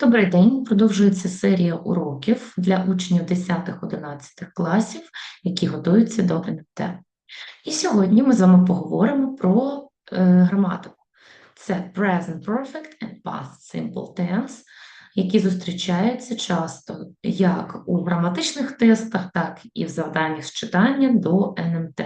Добрий день. Продовжується серія уроків для учнів 10-11 класів, які готуються до НМТ. І сьогодні ми з вами поговоримо про е, граматику. Це Present Perfect and Past Simple Tense, які зустрічаються часто як у граматичних тестах, так і в завданнях з читання до НМТ.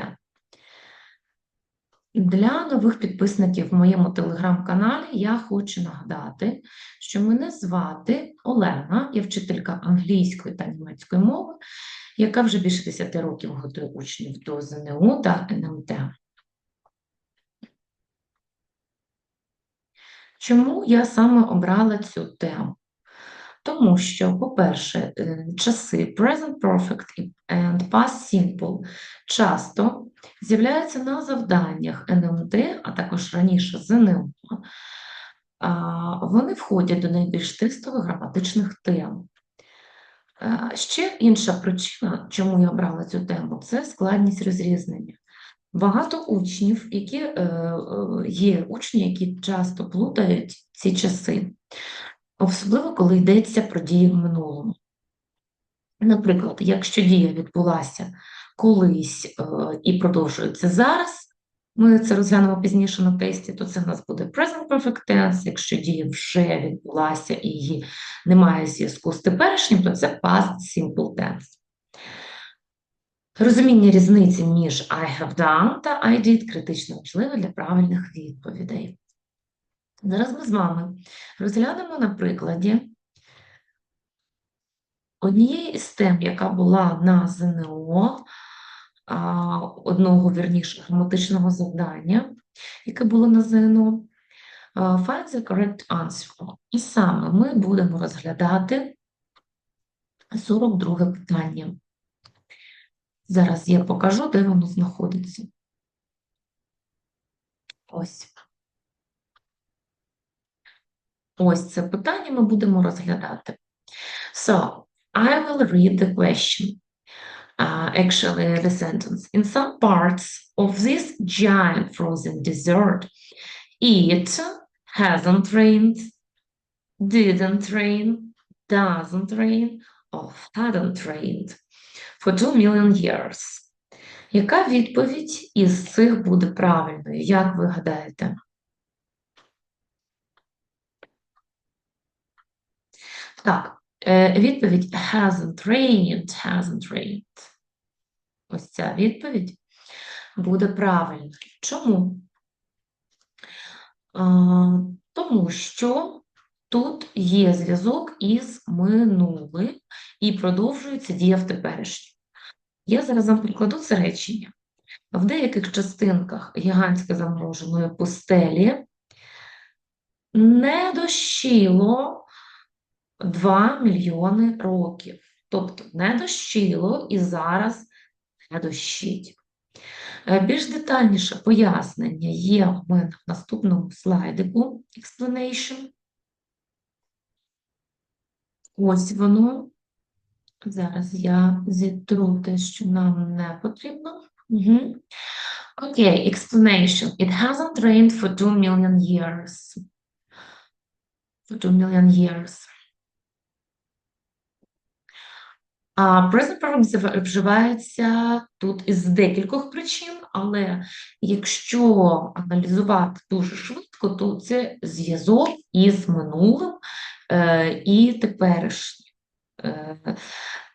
Для нових підписників в моєму телеграм-каналі я хочу нагадати, що мене звати Олена, я вчителька англійської та німецької мови, яка вже більше 10 років готує учнів до ЗНО та НМТ. Чому я саме обрала цю тему? Тому що, по-перше, е, часи Present Perfect and Past Simple часто з'являються на завданнях НМТ, а також раніше ЗНО. Вони входять до найбільш тестових граматичних тем. Ще інша причина, чому я обрала цю тему, це складність розрізнення. Багато учнів, які е, е, є учні, які часто плутають ці часи особливо коли йдеться про дії в минулому. Наприклад, якщо дія відбулася колись е, і продовжується зараз, ми це розглянемо пізніше на тесті, то це в нас буде present perfect tense, якщо дія вже відбулася і її немає зв'язку з теперішнім, то це past simple tense. Розуміння різниці між I have done та I did критично важливе для правильних відповідей. Зараз ми з вами розглянемо на прикладі однієї із тем, яка була на ЗНО, одного вірніше граматичного завдання, яке було на ЗНО. Find the correct answer. І саме ми будемо розглядати 42 питання. Зараз я покажу, де воно знаходиться. Ось. Ось це питання ми будемо розглядати. So, I will read the question. Uh, actually, the sentence. In some parts of this giant frozen desert, it hasn't rained, didn't rain, doesn't rain, or hadn't rained for two million years. Яка відповідь із цих буде правильною? Як ви гадаєте? Так, е, відповідь hasn't rained, hasn't rained. Ось ця відповідь буде правильною. Чому? Тому що тут є зв'язок із минулим і продовжується дія в теперішньому. Я зараз вам прикладу це речення. В деяких частинках гігантсько замороженої пустелі не дощило 2 мільйони років. Тобто не дощило і зараз не дощить. Е, більш детальніше пояснення є у мене в наступному слайдику explanation. Ось воно. Зараз я зітру те, що нам не потрібно. Угу. Окей, explanation. It hasn't rained for 2 million years. For 2 million years. А present вживається тут із декількох причин, але якщо аналізувати дуже швидко, то це зв'язок із минулим е, і теперішнім. Е,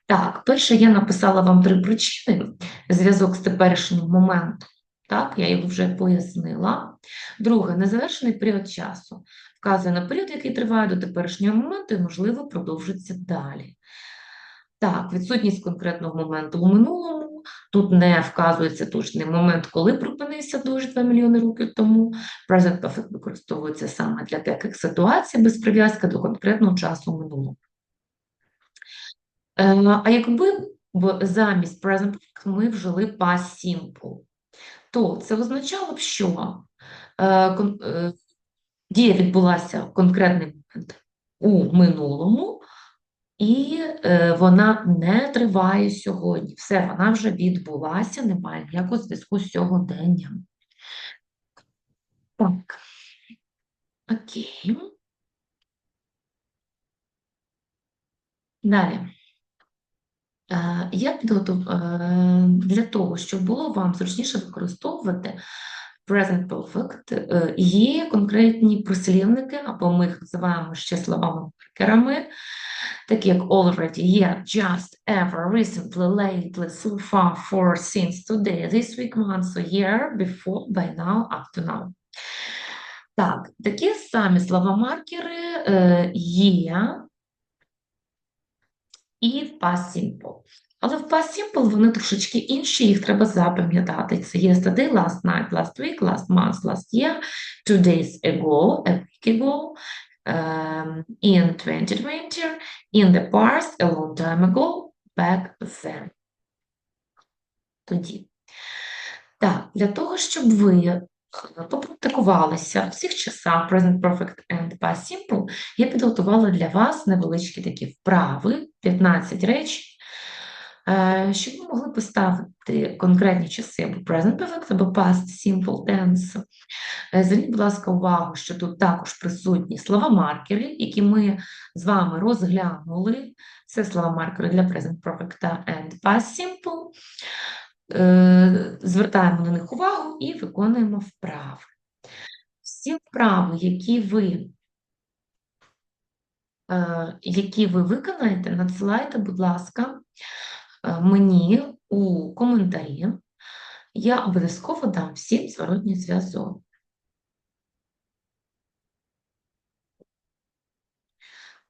так, перше, я написала вам три причини: зв'язок з теперішнім моментом. Так, я його вже пояснила. Друге, незавершений період часу. Вказує на період, який триває до теперішнього моменту і, можливо, продовжиться далі. Так, відсутність конкретного моменту у минулому. Тут не вказується точний момент, коли припинився дощ 2 мільйони років тому. Present perfect використовується саме для таких ситуацій без прив'язки до конкретного часу минулого. Е, а якби замість present perfect ми вжили past simple, то це означало б, що е, е, дія відбулася в конкретний момент у минулому, і е, вона не триває сьогодні. Все, вона вже відбулася, немає ніякого зв'язку з сьогоденням. Так. Окей. Далі. Е, Я е, для того, щоб було вам зручніше використовувати present perfect, е, є конкретні прислівники, або ми їх називаємо ще словами маркерами, такі як already, yet, just, ever, recently, lately, so far, for, since, today, this week, month, so year, before, by now, up to now. Так, такі самі слова-маркери е, є і в past simple. Але в past simple вони трошечки інші, їх треба запам'ятати. Це yesterday, last night, last week, last month, last year, two days ago, a week ago, um, in 2020, in the past, a long time ago, back then. Тоді. Так, для того, щоб ви е, попрактикувалися в цих часах Present Perfect and Past Simple, я підготувала для вас невеличкі такі вправи, 15 речень, е, щоб ви могли поставити конкретні часи або Present Perfect, або Past Simple Tense. Е, Зверніть, будь ласка, увагу, що тут також присутні слова-маркери, які ми з вами розглянули. Це слова-маркери для Present Perfect and Past Simple. Е, Звертаємо на них увагу і виконуємо вправи. Всі вправи, які ви, е, які ви виконаєте, надсилайте, будь ласка, е, мені у коментарі. Я обов'язково дам всім зворотній зв'язок.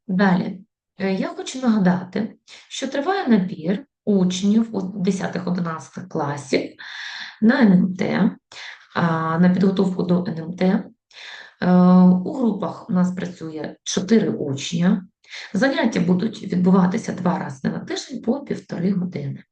Далі, е, я хочу нагадати, що триває набір учнів у 10-11 класів на НМТ, на підготовку до НМТ. Е, У групах у нас працює 4 учня. Заняття будуть відбуватися два рази на тиждень по півтори години.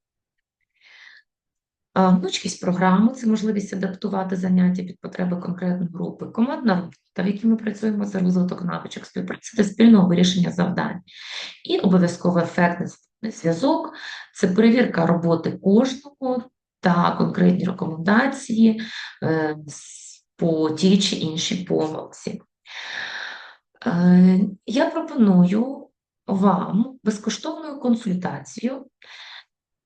Гнучкість програми це можливість адаптувати заняття під потреби конкретної групи, командна робота, в якій ми працюємо за розвиток навичок співпраці та спільного вирішення завдань. І обов'язково ефектний зв'язок це перевірка роботи кожного та конкретні рекомендації е, по тій чи іншій помилці. Е, Я пропоную вам безкоштовну консультацію.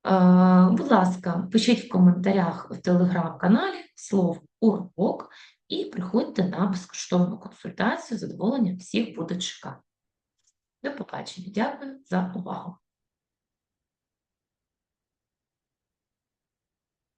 Е, Будь ласка, пишіть в коментарях в телеграм-каналі слово урок і приходьте на безкоштовну консультацію. З задоволенням всіх буде чекати. До побачення. Дякую за увагу.